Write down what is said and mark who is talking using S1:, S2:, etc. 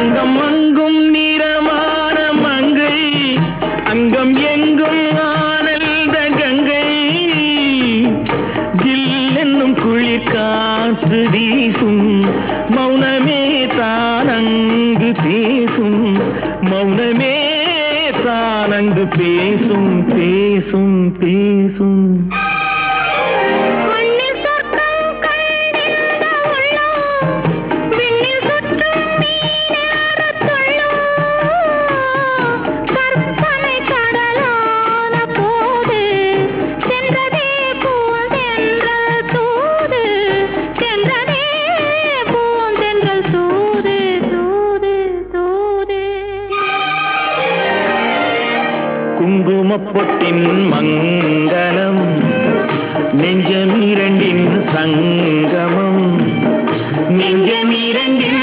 S1: அங்கம் அங்கும் நிறமான மங்கை அங்கம் எங்கும் ஆனந்த கங்கை. ஜில் என்னும் குளிர் காற்று வீசும் மௌனமே தானங்கு பேசும் மௌனமே தானங்கு பேசும் பேசும் பேசும் குங்குமப்பொட்டின் மங்களம் நெஞ்சமிரண்டின் சங்கமம். நெஞ்சமிரண்டின்